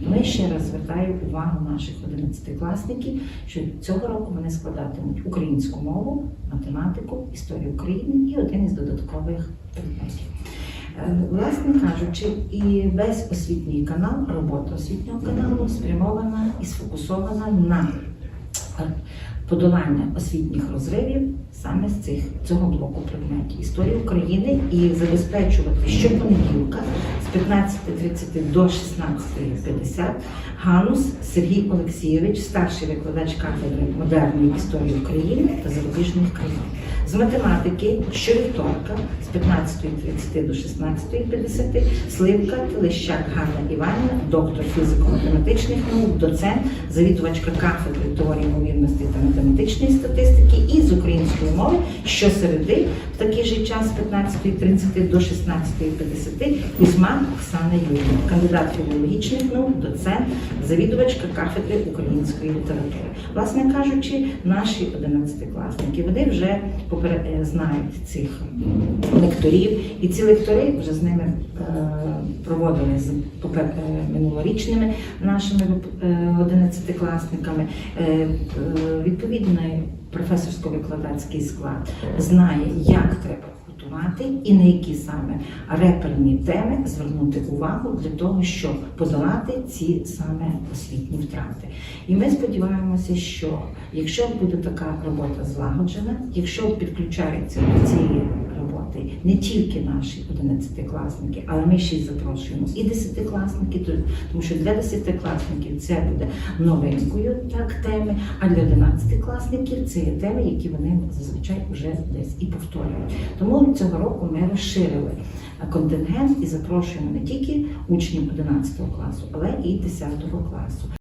Ми ще раз звертаю увагу наших 11-класників, що цього року вони складатимуть українську мову, математику, історію України і один із додаткових предметів. Е, Власне кажучи, і весь освітній канал, робота освітнього каналу спрямована і сфокусована на подолання освітніх розривів саме з цих цього блоку предметів історії України і забезпечувати щопонеділка з 15.30 до 16.50 Ганус Сергій Олексійович, старший викладач кафедри модерної історії України та зарубіжних країн. З математики щовівторка з 15.30 до 16.50 Сливка Телещак Ганна Іванівна, доктор фізико-математичних наук, доцент, завідувачка кафедри теорії ймовірності та математичної статистики і з української мови щосереди в такий же час з 15.30 до 16.50 Кузьма Оксана Юрівна, кандидат філологічних наук, доцент, завідувачка кафедри української літератури. Власне кажучи, наші 11-класники вони вже знають цих лекторів, і ці лектори вже з ними е, проводили з е, минулорічними нашими е, 11-класниками. Е, е, Відповідний професорсько-викладацький склад знає, як треба готувати і на які саме реперні теми звернути увагу для того, щоб подолати ці саме освітні втрати. І ми сподіваємося, що якщо буде така робота злагоджена, якщо підключаються до цієї роботи не тільки наші 11-класники, але ми ще й запрошуємо і 10-класники, тому що для 10-класників це буде новинкою так теми, а для 11-класників це є теми, які вони зазвичай вже десь і повторюють. Тому цього року ми розширили контингент і запрошуємо не тільки учнів 11 класу, але і 10 класу.